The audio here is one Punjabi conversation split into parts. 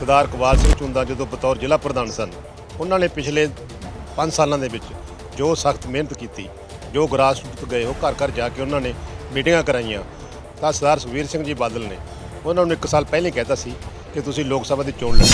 ਸਰਦਾਰ ਕਵਾਲ ਸਿੰਘ ਚੁੰਦਾ ਜਦੋਂ ਬਤੌਰ ਜ਼ਿਲ੍ਹਾ ਪ੍ਰਧਾਨ ਸਨ, ਉਹਨਾਂ ਨੇ ਪਿਛਲੇ 5 ਸਾਲਾਂ ਦੇ ਵਿੱਚ ਜੋ ਸਖਤ ਮਿਹਨਤ ਕੀਤੀ, ਜੋ ਗ੍ਰਾਸ ਗਏ, ਉਹ ਘਰ ਘਰ ਜਾ ਕੇ ਉਹਨਾਂ ਨੇ ਮੀਟਿੰਗਾਂ ਕਰਾਈਆਂ, ਤਾਂ ਸਰਦਾਰ ਸੁਖਬੀਰ ਸਿੰਘ ਜੀ ਬਾਦਲ ਨੇ ਉਹਨਾਂ ਨੂੰ ਇੱਕ ਸਾਲ ਪਹਿਲਾਂ ਹੀ ਕਹਿਤਾ ਸੀ ਕਿ ਤੁਸੀਂ ਲੋਕ ਸਭਾ ਦੀ ਚੋਣ ਲੜੋ।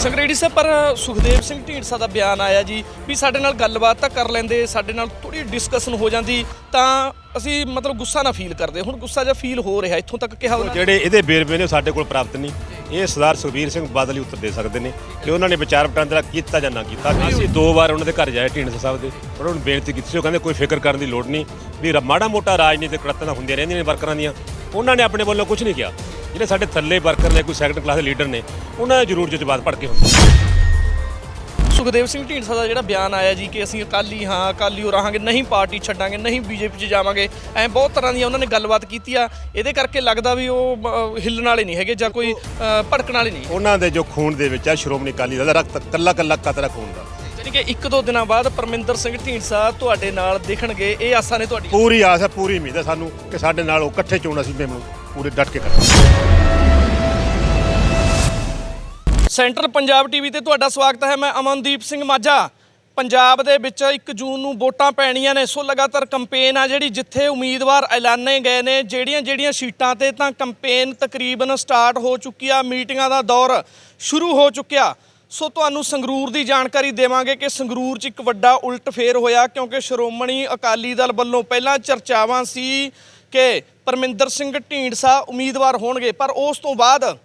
ਸੰਗਰੇਡੀ ਸਾਹਿਬ, ਪਰ ਸੁਖਦੇਵ ਸਿੰਘ ਢੀਂਡਸਾ ਦਾ ਬਿਆਨ ਆਇਆ ਜੀ ਵੀ ਸਾਡੇ ਨਾਲ ਗੱਲਬਾਤ ਤਾਂ ਕਰ ਲੈਂਦੇ, ਸਾਡੇ ਨਾਲ ਥੋੜੀ ਡਿਸਕਸ਼ਨ ਹੋ ਜਾਂਦੀ, ਤਾਂ ਅਸੀਂ ਮਤਲਬ ਗੁੱਸਾ ਨਾ ਫੀਲ ਕਰਦੇ। ਹੁਣ ਗੁੱਸਾ ਜਿਹਾ ਫੀਲ ਹੋ ਰਿਹਾ, ਇੱਥੋਂ ਤੱਕ ਕਿਹਾ ਉਹਨਾਂ ਨੇ। ਜਿਹੜੇ ਇਹਦੇ ਵੇਰਵੇ ਨੇ, ਉਹ ਸਾਡੇ ਕੋਲ ਪ੍ਰਾਪਤ ਨਹੀਂ। ਇਹ ਸਰਦਾਰ ਸੁਖਬੀਰ ਸਿੰਘ ਬਾਦਲ ਹੀ ਉੱਤਰ ਦੇ ਸਕਦੇ ਨੇ ਕਿ ਉਹਨਾਂ ਨੇ ਵਿਚਾਰ ਵਟਾਂਦਰਾ ਕੀਤਾ ਜਾਂ ਨਾ ਕੀਤਾ। ਅਸੀਂ ਦੋ ਵਾਰ ਉਹਨਾਂ ਦੇ ਘਰ ਜਾਏ, ਢੀਂਡਸਾ ਸਾਹਿਬ ਦੇ। ਉਹਨਾਂ ਨੂੰ ਬੇਨਤੀ ਕੀਤੀ ਸੀ, ਉਹ ਕਹਿੰਦੇ ਕੋਈ ਫਿਕਰ ਕਰਨ ਦੀ ਲੋੜ ਨਹੀਂ। ਵੀ ਰ- ਮਾੜਾ ਮੋਟਾ ਰਾਜਨੀਤਿਕ ਕੜਤਾਂ ਹੁੰਦੀਆਂ ਰਹਿੰਦੀਆਂ ਨੇ ਵਰਕਰਾਂ ਦੀਆਂ। ਉਹਨਾਂ ਨੇ ਆਪਣੇ ਵੱਲੋਂ ਕੁਝ ਨਹੀਂ ਕਿਹਾ। ਜਿਹੜੇ ਸਾਡੇ ਥੱਲੇ ਵਰਕਰ ਨੇ, ਕੋਈ ਸੈਕੰਡ ਕਲਾਸ ਦੇ ਲੀਡਰ ਨੇ, ਉਹਨਾਂ ਦੇ ਜ਼ਰੂਰ ਜਜ਼ਬਾਤ ਭੜ ਕੇ ਹੁੰਦੇ ਸੁਖਦੇਵ ਸਿੰਘ ਢੀਂਡਸਾ ਦਾ ਜਿਹੜਾ ਬਿਆਨ ਆਇਆ ਜੀ ਕਿ ਅਸੀਂ ਅਕਾਲੀ ਹਾਂ ਅਕਾਲੀ ਹੋ ਰਹਾਂਗੇ ਨਹੀਂ ਪਾਰਟੀ ਛੱਡਾਂਗੇ ਨਹੀਂ ਬੀਜੇਪੀ 'ਚ ਜਾਵਾਂਗੇ ਐ ਬਹੁਤ ਤਰ੍ਹਾਂ ਦੀਆਂ ਉਹਨਾਂ ਨੇ ਗੱਲਬਾਤ ਕੀਤੀ ਆ। ਇਹਦੇ ਕਰਕੇ ਲੱਗਦਾ ਵੀ ਉਹ ਅ, ਹਿੱਲਣ ਵਾਲੇ ਨਹੀਂ ਹੈਗੇ ਜਾਂ ਕੋਈ ਅ, ਭੜਕਣ ਵਾਲੇ ਨਹੀਂ ਉਹਨਾਂ ਦੇ ਜੋ ਖੂਨ ਦੇ ਵਿੱਚ ਹੈ ਸ਼੍ਰੋਮਣੀ ਅਕਾਲੀ ਦਲ ਦਾ ਰਕਤ ਕੱਲਾ ਕੱਲਾ ਕਤਰਾ ਖੂਨ ਦਾ। ਯਾਨੀ ਕਿ ਇੱਕ ਦੋ ਦਿਨਾਂ ਬਾਅਦ ਪਰਮਿੰਦਰ ਸਿੰਘ ਢੀਂਡਸਾ ਤੁਹਾਡੇ ਨਾਲ ਦਿਖਣਗੇ ਇਹ ਆਸਾਂ ਨੇ ਤੁਹਾਡੀ ਪੂਰੀ ਆਸ ਹੈ ਪੂਰੀ ਉਮੀਦ ਹੈ ਸਾਨੂੰ ਕਿ ਸਾਡੇ ਨਾਲ ਉਹ ਇਕੱਠੇ ਚੋਣ ਅਸੀਂ ਮੈਨੂੰ ਪੂਰੇ ਡਟ ਕੇ ਕਰਾਂਗੇ ਸੈਂਟਰਲ ਪੰਜਾਬ ਟੀਵੀ ਤੇ ਤੁਹਾਡਾ ਸਵਾਗਤ ਹੈ। ਮੈਂ ਅਮਨਦੀਪ ਸਿੰਘ ਮਾਝਾ। ਪੰਜਾਬ ਦੇ ਵਿੱਚ 1 ਜੂਨ ਨੂੰ ਵੋਟਾਂ ਪੈਣੀਆਂ ਨੇ, ਸੋ ਲਗਾਤਾਰ ਕੰਪੇਨ ਆ ਜਿਹੜੀ ਜਿੱਥੇ ਉਮੀਦਵਾਰ ਐਲਾਨੇ ਗਏ ਨੇ ਜਿਹੜੀਆਂ ਜਿਹੜੀਆਂ ਸੀਟਾਂ ਤੇ ਤਾਂ ਕੰਪੇਨ ਤਕਰੀਬਨ ਸਟਾਰਟ ਹੋ ਚੁੱਕੀ ਆ, ਮੀਟਿੰਗਾਂ ਦਾ ਦੌਰ ਸ਼ੁਰੂ ਹੋ ਚੁੱਕਿਆ। ਸੋ ਤੁਹਾਨੂੰ ਸੰਗਰੂਰ ਦੀ ਜਾਣਕਾਰੀ ਦੇਵਾਂਗੇ ਕਿ ਸੰਗਰੂਰ 'ਚ ਇੱਕ ਵੱਡਾ ਉਲਟ ਫੇਰ ਹੋਇਆ, ਕਿਉਂਕਿ ਸ਼੍ਰੋਮਣੀ ਅਕਾਲੀ ਦਲ ਵੱਲੋਂ ਪਹਿਲਾਂ ਚਰਚਾਵਾਂ ਸੀ ਕਿ ਪਰਮਿੰਦਰ ਸਿੰਘ ਢੀਂਡਸਾ ਉਮੀਦਵਾਰ ਹੋਣਗੇ, ਪਰ ਉਸ ਤੋਂ ਬਾਅਦ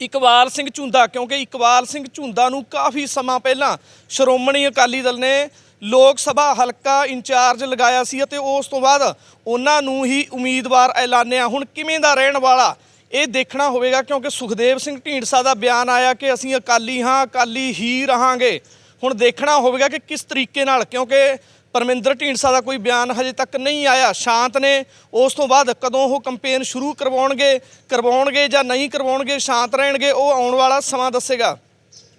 ਇਕਬਾਲ ਸਿੰਘ ਝੁੰਦਾ, ਕਿਉਂਕਿ ਇਕਬਾਲ ਸਿੰਘ ਝੁੰਦਾ ਨੂੰ ਕਾਫੀ ਸਮਾਂ ਪਹਿਲਾਂ ਸ਼੍ਰੋਮਣੀ ਅਕਾਲੀ ਦਲ ਨੇ ਲੋਕ ਸਭਾ ਹਲਕਾ ਇੰਚਾਰਜ ਲਗਾਇਆ ਸੀ ਅਤੇ ਉਸ ਤੋਂ ਬਾਅਦ ਉਹਨਾਂ ਨੂੰ ਹੀ ਉਮੀਦਵਾਰ ਐਲਾਨਿਆ। ਹੁਣ ਕਿਵੇਂ ਦਾ ਰਹਿਣ ਵਾਲਾ ਇਹ ਦੇਖਣਾ ਹੋਵੇਗਾ, ਕਿਉਂਕਿ ਸੁਖਦੇਵ ਸਿੰਘ ਢੀਂਡਸਾ ਦਾ ਬਿਆਨ ਆਇਆ ਕਿ ਅਸੀਂ ਅਕਾਲੀ ਹਾਂ, ਅਕਾਲੀ ਹੀ ਰਹਾਂਗੇ। ਹੁਣ ਦੇਖਣਾ ਹੋਵੇਗਾ ਕਿ ਕਿਸ ਤਰੀਕੇ ਨਾਲ, ਕਿਉਂਕਿ ਪਰਮਿੰਦਰ ਢੀਂਡਸਾ ਦਾ ਕੋਈ ਬਿਆਨ ਹਜੇ ਤੱਕ ਨਹੀਂ ਆਇਆ। ਸ਼ਾਂਤ ਨੇ ਉਸ ਤੋਂ ਬਾਅਦ ਕਦੋਂ ਉਹ ਕੰਪੇਨ ਸ਼ੁਰੂ ਕਰਵਾਉਣਗੇ ਕਰਵਾਉਣਗੇ ਜਾਂ ਨਹੀਂ ਕਰਵਾਉਣਗੇ, ਸ਼ਾਂਤ ਰਹਿਣਗੇ, ਉਹ ਆਉਣ ਵਾਲਾ ਸਮਾਂ ਦੱਸੇਗਾ।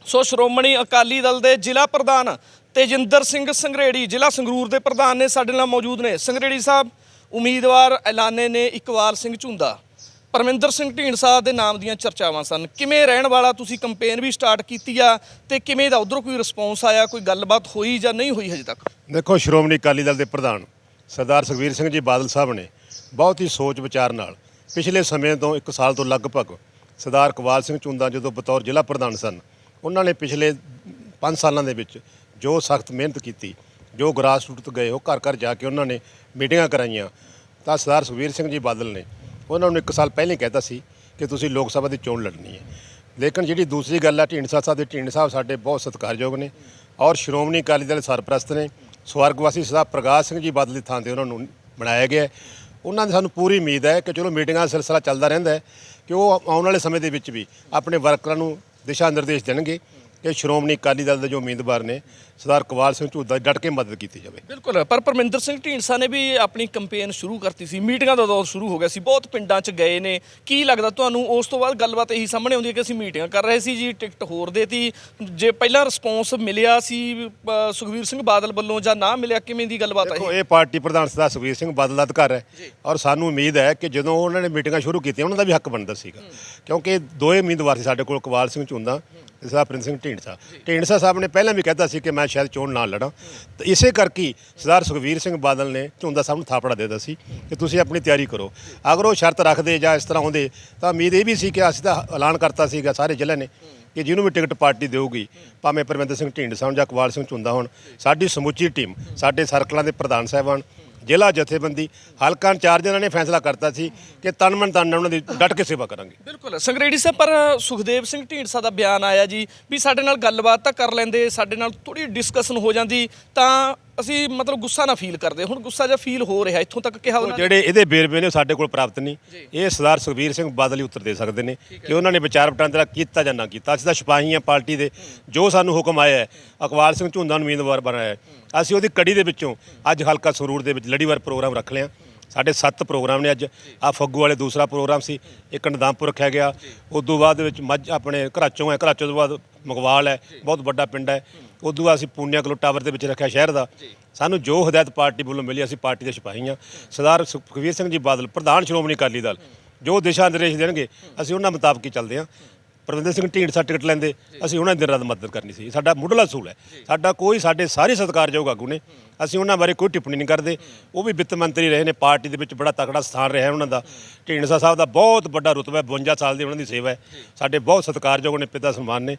ਸੋ ਸ਼੍ਰੋਮਣੀ ਅਕਾਲੀ ਦਲ ਦੇ ਜ਼ਿਲ੍ਹਾ ਪ੍ਰਧਾਨ ਤੇਜਿੰਦਰ ਸਿੰਘ ਸੰਗਰੇੜੀ, ਜ਼ਿਲ੍ਹਾ ਸੰਗਰੂਰ ਦੇ ਪ੍ਰਧਾਨ ਨੇ ਸਾਡੇ ਨਾਲ ਮੌਜੂਦ ਨੇ। ਸੰਗਰੇੜੀ ਸਾਹਿਬ, ਉਮੀਦਵਾਰ ਐਲਾਨੇ ਨੇ ਇਕਵਾਲ ਸਿੰਘ ਝੁੰਦਾ। ਪਰਮਿੰਦਰ ਸਿੰਘ ਢੀਂਡਸਾ ਦੇ ਨਾਮ ਦੀਆਂ ਚਰਚਾਵਾਂ ਸਨ। ਕਿਵੇਂ ਰਹਿਣ ਵਾਲਾ ਤੁਸੀਂ ਕੰਪੇਨ ਵੀ ਸਟਾਰਟ ਕੀਤੀ ਆ ਤੇ ਕਿਵੇਂ ਦਾ ਉਧਰੋਂ ਕੋਈ ਰਿਸਪੌਂਸ ਆਇਆ, ਕੋਈ ਗੱਲਬਾਤ ਹੋਈ ਜਾਂ ਨਹੀਂ ਹੋਈ ਹਜੇ ਤੱਕ? ਦੇਖੋ, ਸ਼੍ਰੋਮਣੀ ਅਕਾਲੀ ਦਲ ਦੇ ਪ੍ਰਧਾਨ ਸਰਦਾਰ ਸੁਖਬੀਰ ਸਿੰਘ ਜੀ ਬਾਦਲ ਸਾਹਿਬ ਨੇ ਬਹੁਤ ਹੀ ਸੋਚ ਵਿਚਾਰ ਨਾਲ ਪਿਛਲੇ ਸਮੇਂ ਤੋਂ ਇੱਕ ਸਾਲ ਤੋਂ ਲਗਭਗ ਸਰਦਾਰ ਕਵਾਲ ਸਿੰਘ ਚੁੰਦਾ ਜਦੋਂ ਬਤੌਰ ਜ਼ਿਲ੍ਹਾ ਪ੍ਰਧਾਨ ਸਨ, ਉਹਨਾਂ ਨੇ ਪਿਛਲੇ 5 ਸਾਲਾਂ ਦੇ ਵਿੱਚ ਜੋ ਸਖਤ ਮਿਹਨਤ ਕੀਤੀ, ਜੋ ਗਰਾਸ ਰੂਟ ਤੋਂ ਗਏ, ਉਹ ਘਰ ਘਰ ਜਾ ਕੇ ਉਹਨਾਂ ਨੇ ਮੀਟਿੰਗਾਂ ਕਰਾਈਆਂ, ਤਾਂ ਸਰਦਾਰ ਸੁਖਬੀਰ ਸਿੰਘ ਜੀ ਬਾਦਲ ਨੇ ਉਹਨਾਂ ਨੂੰ ਇੱਕ ਸਾਲ ਪਹਿਲਾਂ ਹੀ ਕਹਿਤਾ ਸੀ ਕਿ ਤੁਸੀਂ ਲੋਕ ਸਭਾ ਦੀ ਚੋਣ ਲੜਨੀ ਹੈ। ਲੇਕਿਨ ਜਿਹੜੀ ਦੂਸਰੀ ਗੱਲ ਹੈ ਢੀਂਡਸਾ ਸਾਹਿਬ ਦੇ ਢੀਂਡ ਸਾਹਿਬ ਸਾਡੇ ਬਹੁਤ ਸਤਿਕਾਰਯੋਗ ਨੇ ਔਰ ਸ਼੍ਰੋਮਣੀ ਅਕਾਲੀ ਦਲ ਸਰਪ੍ਰਸਤ ਨੇ। ਸਵਰਗਵਾਸੀ ਸਰਦਾਰ ਪ੍ਰਕਾਸ਼ ਸਿੰਘ ਜੀ ਬਾਦਲ ਦੀ ਥਾਂ ਤੇ ਉਹਨਾਂ ਨੂੰ ਬਣਾਇਆ ਗਿਆ ਉਹਨਾਂ ਦੀ ਸਾਨੂੰ ਪੂਰੀ ਉਮੀਦ ਹੈ ਕਿ ਚਲੋ ਮੀਟਿੰਗਾਂ ਦਾ ਸਿਲਸਿਲਾ ਚੱਲਦਾ ਰਹਿੰਦਾ ਹੈ ਕਿ ਉਹ ਆਉਣ ਵਾਲੇ ਸਮੇਂ ਦੇ ਵਿੱਚ ਵੀ ਆਪਣੇ ਵਰਕਰਾਂ ਨੂੰ ਦਿਸ਼ਾ ਨਿਰਦੇਸ਼ ਦੇਣਗੇ। ਕਿ ਸ਼੍ਰੋਮਣੀ ਅਕਾਲੀ ਦਲ ਦੇ ਜੋ ਉਮੀਦਵਾਰ ਨੇ ਸਰਦਾਰ ਕਵਾਲ ਸਿੰਘ ਝੂਦਾ ਦੀ ਡਟ ਕੇ ਮਦਦ ਕੀਤੀ ਜਾਵੇ। ਬਿਲਕੁਲ ਪਰ ਪਰਮਿੰਦਰ ਸਿੰਘ ਢੀਂਡਸਾ ਨੇ ਵੀ ਆਪਣੀ ਕੰਪੇਨ ਸ਼ੁਰੂ ਕਰਤੀ ਸੀ ਮੀਟਿੰਗਾਂ ਦਾ ਦੌਰ ਸ਼ੁਰੂ ਹੋ ਗਿਆ ਸੀ ਬਹੁਤ ਪਿੰਡਾਂ 'ਚ ਗਏ ਨੇ। ਕੀ ਲੱਗਦਾ ਤੁਹਾਨੂੰ ਉਸ ਤੋਂ ਬਾਅਦ ਗੱਲਬਾਤ ਇਹੀ ਸਾਹਮਣੇ ਆਉਂਦੀ ਹੈ ਕਿ ਅਸੀਂ ਮੀਟਿੰਗਾਂ ਕਰ ਰਹੇ ਸੀ ਜੀ ਟਿਕਟ ਹੋਰ ਦੇਤੀ। ਜੇ ਪਹਿਲਾਂ ਰਿਸਪੌਂਸ ਮਿਲਿਆ ਸੀ ਅ, ਸੁਖਬੀਰ ਸਿੰਘ ਬਾਦਲ ਵੱਲੋਂ ਜਾਂ ਨਾ ਮਿਲਿਆ ਕਿਵੇਂ ਦੀ ਗੱਲਬਾਤ ਹੈ ਦੇਖੋ ਇਹ ਪਾਰਟੀ ਪ੍ਰਧਾਨ ਸਰਦਾਰ ਸੁਖਬੀਰ ਸਿੰਘ ਬਾਦਲ ਦਾ ਅਧਿਕਾਰ ਹੈ ਔਰ ਸਾਨੂੰ ਉਮੀਦ ਹੈ ਕਿ ਜਦੋਂ ਉਹਨਾਂ ਨੇ ਮੀਟਿੰਗਾਂ ਸ਼ੁਰੂ ਕੀਤੀਆਂ ਉਹਨਾਂ ਦਾ ਵੀ ਹੱਕ ਬਣਦਾ ਸੀਗਾ। ਕਿਉਂਕਿ ਦੋਏ ਉਮੀਦਵਾਰ ਸੀ ਸਾਡੇ ਕੋਲ ਕਵਾਲ ਸਿੰਘ ਚੁੰਦਾ ਸਰਦਾਰ ਪ੍ਰਿੰਸ ਸਿੰਘ ਢੀਂਡਸਾ। ਢੀਂਡਸਾ ਸਾਹਿਬ ਨੇ ਪਹਿਲਾਂ ਵੀ ਕਹਿਤਾ ਸੀ ਕਿ ਮੈਂ ਸ਼ਾਇਦ ਚੋਣ ਨਾ ਲੜਾਂ। ਤੇ ਇਸੇ ਕਰਕੇ ਸਰਦਾਰ ਸੁਖਬੀਰ ਸਿੰਘ ਬਾਦਲ ਨੇ ਝੁੰਦਾ ਸਾਹਿਬ ਨੂੰ ਥਾਪੜਾ ਦੇ ਦਿੱਤਾ ਸੀ ਕਿ ਤੁਸੀਂ ਆਪਣੀ ਤਿਆਰੀ ਕਰੋ। ਅਗਰ ਉਹ ਸ਼ਰਤ ਰੱਖਦੇ ਜਾਂ ਇਸ ਤਰ੍ਹਾਂ ਹੁੰਦੇ, ਤਾਂ ਉਮੀਦ ਇਹ ਵੀ ਸੀ ਕਿ ਅਸੀਂ ਤਾਂ ਐਲਾਨ ਕਰਤਾ ਸੀਗਾ ਸਾਰੇ ਜ਼ਿਲ੍ਹੇ ਨੇ ਕਿ ਜਿਹਨੂੰ ਵੀ ਟਿਕਟ ਪਾਰਟੀ ਦੇਊਗੀ, ਭਾਵੇਂ ਪਰਮਿੰਦਰ ਸਿੰਘ ਢੀਂਡਸਾ ਹੋਣ ਜਾਂ ਕਵਾਲ ਸਿੰਘ ਝੁੰਦਾ ਹੋਣ, ਸਾਡੀ ਸਮੁੱਚੀ ਟੀਮ, ਸਾਡੇ ਸਰਕਲਾਂ ਦੇ ਪ੍ਰਧਾਨ ਸਾਹਿਬਾਨ ਜ਼ਿਲ੍ਹਾ ਜਥੇਬੰਦੀ, ਹਲਕਾ ਇੰਚਾਰਜ ਇਹਨਾਂ ਨੇ ਫੈਸਲਾ ਕਰਤਾ ਸੀ ਕਿ ਤਨ ਮਨ ਤਨ ਨਾਲ ਉਹਨਾਂ ਦੀ ਡਟ ਕੇ ਸੇਵਾ ਕਰਾਂਗੇ। ਬਿਲਕੁਲ। ਸੰਗਰੇਡੀ ਸਾਹਿਬ, ਪਰ ਸੁਖਦੇਵ ਸਿੰਘ ਢੀਂਡਸਾ ਦਾ ਬਿਆਨ ਆਇਆ ਜੀ ਵੀ ਸਾਡੇ ਨਾਲ ਗੱਲਬਾਤ ਤਾਂ ਕਰ ਲੈਂਦੇ, ਸਾਡੇ ਨਾਲ ਥੋੜੀ ਡਿਸਕਸ਼ਨ ਹੋ ਜਾਂਦੀ, ਤਾਂ ਅਸੀਂ ਮਤਲਬ ਗੁੱਸਾ ਨਾ ਫੀਲ ਕਰਦੇ ਹੁਣ ਗੁੱਸਾ ਜਿਹਾ ਫੀਲ ਹੋ ਰਿਹਾ ਇੱਥੋਂ ਤੱਕ ਕਿਹਾ ਉਹਨਾਂ ਨੇ। ਜਿਹੜੇ ਇਹਦੇ ਵੇਰਵੇ ਨੇ ਉਹ ਸਾਡੇ ਕੋਲ ਪ੍ਰਾਪਤ ਨਹੀਂ। ਇਹ ਸਰਦਾਰ ਸੁਖਬੀਰ ਸਿੰਘ ਬਾਦਲ ਹੀ ਉੱਤਰ ਦੇ ਸਕਦੇ ਨੇ ਕਿ ਉਹਨਾਂ ਨੇ ਵਿਚਾਰ ਵਟਾਂਦਰਾ ਕੀਤਾ ਜਾਂ ਨਾ ਕੀਤਾ। ਅਸੀਂ ਤਾਂ ਸਿਪਾਹੀ ਹਾਂ ਪਾਰਟੀ ਦੇ ਜੋ ਸਾਨੂੰ ਹੁਕਮ ਆਇਆ ਹੈ ਅਕਵਾਲ ਸਿੰਘ ਝੁੰਦਾ ਨੂੰ ਉਮੀਦਵਾਰ ਬਣਾਇਆ ਹੈ। ਅਸੀਂ ਉਹਦੀ ਕੜੀ ਦੇ ਵਿੱਚੋਂ ਅੱਜ ਹਲਕਾ ਸਰੂਰ ਦੇ ਵਿੱਚ ਲੜੀਵਾਰ ਪ੍ਰੋਗਰਾਮ ਰੱਖ ਲਿਆ। ਸਾਡੇ ਸੱਤ ਪ੍ਰੋਗਰਾਮ ਨੇ ਅੱਜ। ਆ ਫੱਗੂ ਵਾਲੇ ਦੂਸਰਾ ਪ੍ਰੋਗਰਾਮ ਸੀ ਇੱਕ ਨਦਾਮਪੁਰ ਰੱਖਿਆ ਗਿਆ। ਉਸ ਤੋਂ ਬਾਅਦ ਦੇ ਵਿੱਚ ਮੱਝ ਆਪਣੇ ਘਰਾਚੋਂ ਹੈ ਘਰਾਚੋਂ ਤੋਂ ਬਾਅਦ ਮਗਵਾਲ ਹੈ ਬਹੁਤ ਵੱਡਾ ਪਿੰਡ ਹੈ। ਬਾਅਦ ਅਸੀਂ ਪੂਨਿਆ ਕਲੋ ਟਾਵਰ ਦੇ ਵਿੱਚ ਰੱਖਿਆ ਸ਼ਹਿਰ ਦਾ। ਸਾਨੂੰ ਜੋ ਹਦਾਇਤ ਪਾਰਟੀ ਵੱਲੋਂ ਮਿਲੀ ਅਸੀਂ ਪਾਰਟੀ ਦੇ ਸਿਪਾਹੀ ਹਾਂ ਸਰਦਾਰ ਸੁਖਬੀਰ ਸਿੰਘ ਜੀ ਬਾਦਲ ਪ੍ਰਧਾਨ ਸ਼੍ਰੋਮਣੀ ਅਕਾਲੀ ਦਲ ਜੋ ਦਿਸ਼ਾ ਨਿਰਦੇਸ਼ ਦੇਣਗੇ ਅਸੀਂ ਉਹਨਾਂ ਮੁਤਾਬਕ ਹੀ ਚੱਲਦੇ ਹਾਂ। ਪ੍ਰਵਿੰਦਰ ਸਿੰਘ ਢੀਂਡਸਾ ਟਿਕਟ ਲੈਂਦੇ ਅਸੀਂ ਉਹਨਾਂ ਦੀ ਦਿਨ ਰਾਤ ਮਦਦ ਕਰਨੀ ਸੀ। ਸਾਡਾ ਮੁੱਢਲਾ ਅਸੂਲ ਹੈ। ਸਾਡਾ ਕੋਈ ਸਾਡੇ ਸਾਰੇ ਸਤਿਕਾਰਯੋਗ ਆਗੂ ਨੇ। ਅਸੀਂ ਉਹਨਾਂ ਬਾਰੇ ਕੋਈ ਟਿੱਪਣੀ ਨਹੀਂ ਕਰਦੇ। ਉਹ ਵੀ ਵਿੱਤ ਮੰਤਰੀ ਰਹੇ ਨੇ। ਪਾਰਟੀ ਦੇ ਵਿੱਚ ਬੜਾ ਤਕੜਾ ਸਥਾਨ ਰਿਹਾ ਉਹਨਾਂ ਦਾ। ਢੀਂਡਸਾ ਸਾਹਿਬ ਦਾ ਬਹੁਤ ਵੱਡਾ ਰੁਤਬਾ ਹੈ। 52 ਸਾਲ ਦੀ ਉਹਨਾਂ ਦੀ ਸੇਵਾ ਹੈ। ਸਾਡੇ ਬਹੁਤ ਸਤਿਕਾਰਯੋਗ ਨੇ ਪਿਤਾ ਸਨਮਾਨ ਨੇ।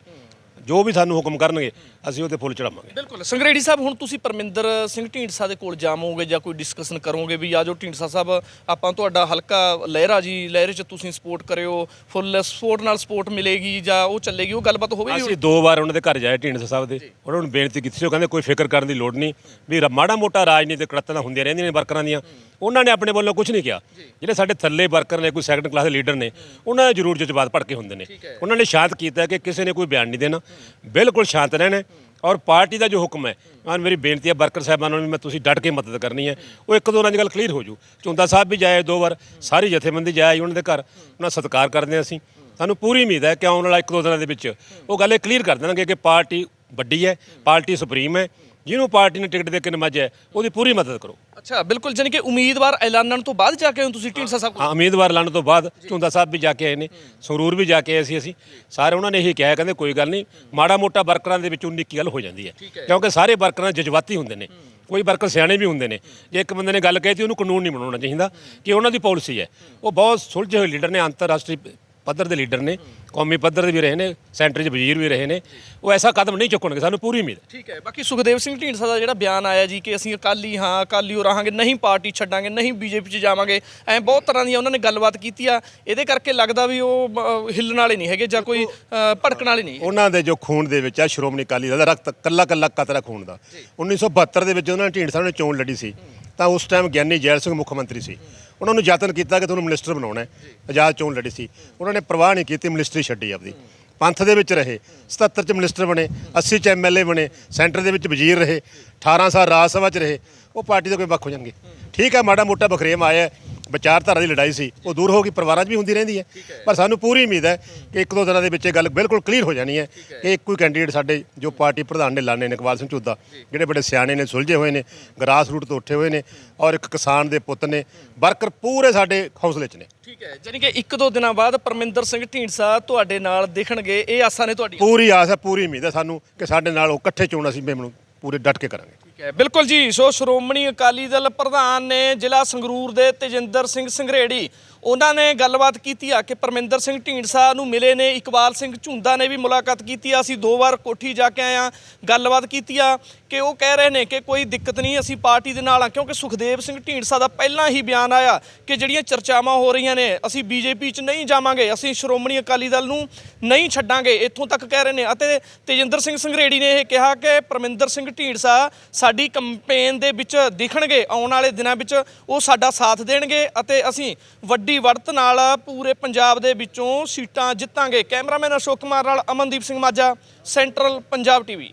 ਜੋ ਵੀ ਸਾਨੂੰ ਹੁਕਮ ਕਰਨਗੇ ਅਸੀਂ ਉਹਤੇ ਫੁੱਲ ਚੜਾਵਾਂਗੇ। ਬਿਲਕੁਲ। ਸੰਗਰੇੜੀ ਸਾਹਿਬ ਹੁਣ ਤੁਸੀਂ ਪਰਮਿੰਦਰ ਸਿੰਘ ਢੀਂਡਸਾ ਦੇ ਕੋਲ ਜਾਵੋਗੇ ਜਾਂ ਕੋਈ ਡਿਸਕਸ਼ਨ ਕਰੋਗੇ ਵੀ ਆ ਜੋ ਢੀਂਡਸਾ ਸਾਹਿਬ ਆਪਾਂ ਤੁਹਾਡਾ ਹਲਕਾ ਲਹਿਰਾ ਜੀ ਲਹਿਰੇ 'ਚ ਤੁਸੀਂ ਸਪੋਰਟ ਕਰਿਓ ਫੁੱਲ ਸਪੋਰਟ ਨਾਲ ਸਪੋਰਟ ਮਿਲੇਗੀ ਜਾਂ ਉਹ ਚੱਲੇਗੀ ਉਹ ਗੱਲਬਾਤ ਹੋਵੇਗੀ ਅਸੀਂ ਦੋ ਵਾਰ ਉਹਨਾਂ ਦੇ ਘਰ ਜਾਏ ਢੀਂਡਸਾ ਸਾਹਿਬ ਦੇ। ਉਹਨਾਂ ਨੂੰ ਬੇਨਤੀ ਕੀਤੀ ਸੀ ਉਹ ਕਹਿੰਦੇ ਕੋਈ ਫਿਕਰ ਕਰਨ ਦੀ ਲੋੜ ਨਹੀਂ ਵੀ ਮਾੜਾ ਮੋਟਾ ਰਾਜਨੀਤਿਕ ਕੜਤਨਾਂ ਹੁੰਦੀਆਂ ਰਹਿੰਦੀਆਂ ਨੇ ਵਰਕਰਾਂ ਦੀਆਂ। ਉਹਨਾਂ ਨੇ ਆਪਣੇ ਵੱਲੋਂ ਕੁਝ ਨਹੀਂ ਕਿਹਾ। ਜਿਹੜੇ ਸਾਡੇ ਥੱਲੇ ਵਰਕਰ ਨੇ ਕੋਈ ਸੈਕੰਡ ਕਲਾਸ ਦੇ ਲੀਡਰ ਨੇ ਉਹਨਾਂ ਦੇ ਜ਼ਰੂਰ ਜਜ਼ਬਾਤ ਭੜਕੇ ਹੁੰਦੇ ਨੇ। ਉਹਨਾਂ ਨੇ ਸ਼ਾਂਤ ਕੀਤਾ ਕਿ ਕਿਸੇ ਨੇ ਕੋਈ ਬਿਆਨ ਨਹੀਂ ਦੇਣਾ। ਬਿਲਕੁਲ ਸ਼ਾਂਤ ਰਹਿਣਾ ਔਰ ਪਾਰਟੀ ਦਾ ਜੋ ਹੁਕਮ ਹੈ ਆਨ ਮੇਰੀ ਬੇਨਤੀ ਹੈ ਵਰਕਰ ਸਾਹਿਬਾਨਾਂ ਨੂੰ ਵੀ ਮੈਂ ਤੁਸੀਂ ਡਟ ਕੇ ਮਦਦ ਕਰਨੀ ਹੈ। ਉਹ ਇੱਕ ਦੋ ਉਹਨਾਂ ਦੀ ਗੱਲ ਕਲੀਅਰ ਹੋ ਜੂ। ਚੁੰਦਾ ਸਾਹਿਬ ਵੀ ਜਾਏ ਦੋ ਵਾਰ, ਸਾਰੀ ਜਥੇਬੰਦੀ ਜਾਏ ਉਹਨਾਂ ਦੇ ਘਰ, ਉਹਨਾਂ ਦਾ ਸਤਿਕਾਰ ਕਰਦੇ ਹਾਂ ਅਸੀਂ। ਸਾਨੂੰ ਪੂਰੀ ਉਮੀਦ ਹੈ ਕਿ ਆਉਣ ਵਾਲਾ ਇੱਕ ਦੋ ਦਿਨਾਂ ਦੇ ਵਿੱਚ ਉਹ ਗੱਲ ਇਹ ਕਲੀਅਰ ਕਰ ਦੇਣਗੇ ਕਿ ਪਾਰਟੀ ਵੱਡੀ ਹੈ, ਪਾਰਟੀ ਸੁਪਰੀਮ ਹੈ। ਜਿਹਨੂੰ ਪਾਰਟੀ ਨੇ ਟਿਕਟ ਦੇ ਕੇ ਨਮਾਜਿਆ ਹੈ, ਉਹਦੀ ਪੂਰੀ ਮਦਦ ਕਰੋ। ਅੱਛਾ ਬਿਲਕੁਲ ਜਾਨੀ ਕਿ ਉਮੀਦਵਾਰ ਐਲਾਨਣ ਤੋਂ ਬਾਅਦ ਜਾ ਕੇ ਹੁਣ ਤੁਸੀਂ ਢੀਂਡਸਾ ਸਾਹਿਬ ਕੋਲ? ਹਾਂ ਉਮੀਦਵਾਰ ਲੜਨ ਤੋਂ ਬਾਅਦ ਝੁੰਦਾ ਸਾਹਿਬ ਵੀ ਜਾ ਕੇ ਆਏ ਨੇ ਸੰਗਰੂਰ ਵੀ ਜਾ ਕੇ ਆਏ ਸੀ ਅਸੀਂ। ਸਾਰੇ ਉਹਨਾਂ ਨੇ ਇਹੀ ਕਿਹਾ ਕਹਿੰਦੇ ਕੋਈ ਗੱਲ ਨਹੀਂ ਮਾੜਾ ਮੋਟਾ ਵਰਕਰਾਂ ਦੇ ਵਿੱਚ ਉਨੀ ਕੀ ਗੱਲ ਹੋ ਜਾਂਦੀ ਹੈ। ਕਿਉਂਕਿ ਸਾਰੇ ਵਰਕਰਾਂ ਜਜ਼ਬਾਤੀ ਹੁੰਦੇ ਨੇ ਕੋਈ ਵਰਕਰ ਸਿਆਣੇ ਵੀ ਹੁੰਦੇ ਨੇ। ਜੇ ਇੱਕ ਬੰਦੇ ਨੇ ਗੱਲ ਕਹੀ ਉਹਨੂੰ ਕਾਨੂੰਨ ਨਹੀਂ ਬਣਾਉਣਾ ਚਾਹੀਦਾ ਕਿ ਉਹਨਾਂ ਦੀ ਪਾਲਿਸੀ ਹੈ। ਉਹ ਬਹੁਤ ਸੁਲਝੇ ਹੋਏ ਲੀਡਰ ਨੇ ਅੰਤਰਰਾਸ਼ਟਰੀ ਪੱਧਰ ਦੇ ਲੀਡਰ ਨੇ ਕੌਮੀ ਪੱਧਰ ਦੇ ਵੀ ਰਹੇ ਨੇ ਸੈਂਟਰ 'ਚ ਵਜ਼ੀਰ ਵੀ ਰਹੇ ਨੇ ਉਹ ਐਸਾ ਕਦਮ ਨਹੀਂ ਚੁੱਕਣਗੇ ਸਾਨੂੰ ਪੂਰੀ ਉਮੀਦ ਹੈ। ਠੀਕ ਹੈ ਬਾਕੀ ਸੁਖਦੇਵ ਸਿੰਘ ਢੀਂਡਸਾ ਦਾ ਜਿਹੜਾ ਬਿਆਨ ਆਇਆ ਜੀ ਕਿ ਅਸੀਂ ਅਕਾਲੀ ਹਾਂ ਅਕਾਲੀ ਹੋ ਰਹਾਂਗੇ ਨਹੀਂ ਪਾਰਟੀ ਛੱਡਾਂਗੇ ਨਹੀਂ ਬੀਜੇਪੀ 'ਚ ਜਾਵਾਂਗੇ ਐ ਬਹੁਤ ਤਰ੍ਹਾਂ ਦੀਆਂ ਉਹਨਾਂ ਨੇ ਗੱਲਬਾਤ ਕੀਤੀ ਆ ਇਹਦੇ ਕਰਕੇ ਲੱਗਦਾ ਵੀ ਉਹ ਅ, ਹਿੱਲਣ ਵਾਲੇ ਨਹੀਂ ਹੈਗੇ ਜਾਂ ਕੋਈ ਅ, ਭੜਕਣ ਵਾਲੇ ਨਹੀਂ ਉਹਨਾਂ ਦੇ ਜੋ ਖੂਨ ਦੇ ਵਿੱਚ ਆ ਸ਼੍ਰੋਮਣੀ ਅਕਾਲੀ ਦਲ ਦਾ ਰਕਤ ਕੱਲਾ ਕੱਲਾ ਕਤਰਾ ਖੂਨ ਦਾ। 1972 ਦੇ ਵਿੱਚ ਉਹਨਾਂ ਨੇ ਢੀਂਡਸਾ ਨੇ ਚੋਣ ਲੜੀ ਸੀ। ਤਾਂ ਉਸ ਟਾਈਮ ਗਿਆਨੀ ਜੈਲ ਸਿੰਘ ਮੁੱਖ ਮੰਤਰੀ ਸੀ। ਉਹਨਾਂ ਨੂੰ ਯਤਨ ਕੀਤਾ ਕਿ ਤੁਹਾਨੂੰ ਮਿਨਿਸਟਰ ਬਣਾਉਣਾ ਹੈ। ਆਜ਼ਾਦ ਚੋਣ ਲੜੀ ਸੀ। ਉਹਨਾਂ ਨੇ ਪਰਵਾਹ ਨਹੀਂ ਕੀਤੀ, ਮਿਨਿਸਟਰੀ ਛੱਡੀ ਆਪਦੀ। ਪੰਥ ਦੇ ਵਿੱਚ ਰਹੇ 77 ਚ ਮਿਨਿਸਟਰ ਬਣੇ 80 ਚ ਐਮਐਲਏ ਬਣੇ, ਸੈਂਟਰ ਦੇ ਵਿੱਚ ਵਜ਼ੀਰ ਰਹੇ 18 ਸਾਲ ਰਾਜ ਸਭਾ ਚ ਰਹੇ, ਉਹ ਪਾਰਟੀ ਤੋਂ ਕੋਈ ਵੱਖ ਹੋ ਜਾਣਗੇ। ਠੀਕ ਹੈ, ਮਾੜਾ ਮੋਟਾ ਬਖਰੇਮ ਆਇਆ ਵਿਚਾਰਧਾਰਾ ਦੀ ਲੜਾਈ ਸੀ ਉਹ ਦੂਰ ਹੋ ਗਈ ਪਰਿਵਾਰਾਂ 'ਚ ਵੀ ਹੁੰਦੀ ਰਹਿੰਦੀ ਹੈ। ਪਰ ਸਾਨੂੰ ਪੂਰੀ ਉਮੀਦ ਹੈ ਕਿ ਇੱਕ ਦੋ ਦਿਨਾਂ ਦੇ ਵਿੱਚ ਇਹ ਗੱਲ ਬਿਲਕੁਲ ਕਲੀਅਰ ਹੋ ਜਾਣੀ ਹੈ ਕਿ ਇੱਕੋ ਹੀ ਕੈਂਡੀਡੇਟ ਸਾਡੇ ਜੋ ਪਾਰਟੀ ਪ੍ਰਧਾਨ ਨੇ ਲਾਣੇ ਨੇ ਇਕਬਾਲ ਸਿੰਘ ਝੂਦਾ ਜਿਹੜੇ ਬੜੇ ਸਿਆਣੇ ਨੇ ਸੁਲਝੇ ਹੋਏ ਨੇ ਗਰਾਸ ਰੂਟ ਤੋਂ ਉੱਠੇ ਹੋਏ ਨੇ ਔਰ ਇੱਕ ਕਿਸਾਨ ਦੇ ਪੁੱਤ ਨੇ ਵਰਕਰ ਪੂਰੇ ਸਾਡੇ ਹੌਸਲੇ 'ਚ ਨੇ। ਠੀਕ ਹੈ ਜਾਨੀ ਕਿ ਇੱਕ ਦੋ ਦਿਨਾਂ ਬਾਅਦ ਪਰਮਿੰਦਰ ਸਿੰਘ ਢੀਂਡਸਾ ਤੁਹਾਡੇ ਨਾਲ ਦਿਖਣਗੇ ਇਹ ਆਸਾਂ ਨੇ ਤੁਹਾਡੀਆਂ? ਪੂਰੀ ਆਸ ਹੈ ਪੂਰੀ ਉਮੀਦ ਹੈ ਸਾਨੂੰ ਕਿ ਸਾਡੇ ਨਾਲ ਉਹ ਇਕੱਠੇ ਚੋਣ ਅਸੀਂ ਮੈਨੂੰ ਪੂਰੇ ਡਟ ਕੇ ਕਰਾਂਗੇ। ਠੀਕ ਹੈ। ਬਿਲਕੁਲ ਜੀ, ਸੋ ਸ਼੍ਰੋਮਣੀ ਅਕਾਲੀ ਦਲ ਪ੍ਰਧਾਨ ਨੇ ਜ਼ਿਲ੍ਹਾ ਸੰਗਰੂਰ ਦੇ ਤੇਜਿੰਦਰ ਸਿੰਘ ਸੰਘਰੇੜੀ, ਉਹਨਾਂ ਨੇ ਗੱਲਬਾਤ ਕੀਤੀ ਆ ਕਿ ਪਰਮਿੰਦਰ ਸਿੰਘ ਢੀਂਡਸਾ ਨੂੰ ਮਿਲੇ ਨੇ, ਇਕਬਾਲ ਸਿੰਘ ਝੁੰਦਾ ਨੇ ਵੀ ਮੁਲਾਕਾਤ ਕੀਤੀ ਆ। ਅਸੀਂ ਦੋ ਵਾਰ ਕੋਠੀ ਜਾ ਕੇ ਆਏ ਆ, ਗੱਲਬਾਤ ਕੀਤੀ ਆ। ਕਿ ਉਹ ਕਹਿ ਰਹੇ ਨੇ ਕਿ ਕੋਈ ਦਿੱਕਤ ਨਹੀਂ, ਅਸੀਂ ਪਾਰਟੀ ਦੇ ਨਾਲ ਆ, ਕਿਉਂਕਿ ਸੁਖਦੇਵ ਸਿੰਘ ਢੀਂਡਸਾ ਦਾ ਪਹਿਲਾਂ ਹੀ ਬਿਆਨ ਆਇਆ ਕਿ ਜਿਹੜੀਆਂ ਚਰਚਾਵਾਂ ਹੋ ਰਹੀਆਂ ਨੇ, ਅਸੀਂ ਬੀਜੇਪੀ 'ਚ ਨਹੀਂ ਜਾਵਾਂਗੇ, ਅਸੀਂ ਸ਼੍ਰੋਮਣੀ ਅਕਾਲੀ ਦਲ ਨੂੰ ਨਹੀਂ ਛੱਡਾਂਗੇ, ਇੱਥੋਂ ਤੱਕ ਕਹਿ ਰਹੇ ਨੇ। ਅਤੇ ਤੇਜਿੰਦਰ ਸਿੰਘ ਸੰਘਰੇੜੀ ਨੇ ਇਹ ਕਿਹਾ ਕਿ ਪਰਮਿੰਦਰ ਸਿੰਘ ਢੀਂਡਸਾ ਸਾਡੀ ਕੰਪੇਨ ਦੇ ਵਿੱਚ ਦਿਖਣਗੇ, ਆਉਣ ਵਾਲੇ ਦਿਨਾਂ ਵਿੱਚ ਉਹ ਸਾਡਾ ਸਾਥ ਦੇਣਗੇ ਅਤੇ ਅਸੀਂ ਵੱਡੀ ਵੜਤ ਨਾਲ ਪੂਰੇ ਪੰਜਾਬ ਦੇ ਵਿੱਚੋਂ ਸੀਟਾਂ ਜਿੱਤਾਂਗੇ। ਕੈਮਰਾਮੈਨ ਅਸ਼ੋਕ ਕੁਮਾਰ ਨਾਲ ਅਮਨਦੀਪ ਸਿੰਘ ਮਾਝਾ, ਸੈਂਟਰਲ ਪੰਜਾਬ ਟੀਵੀ।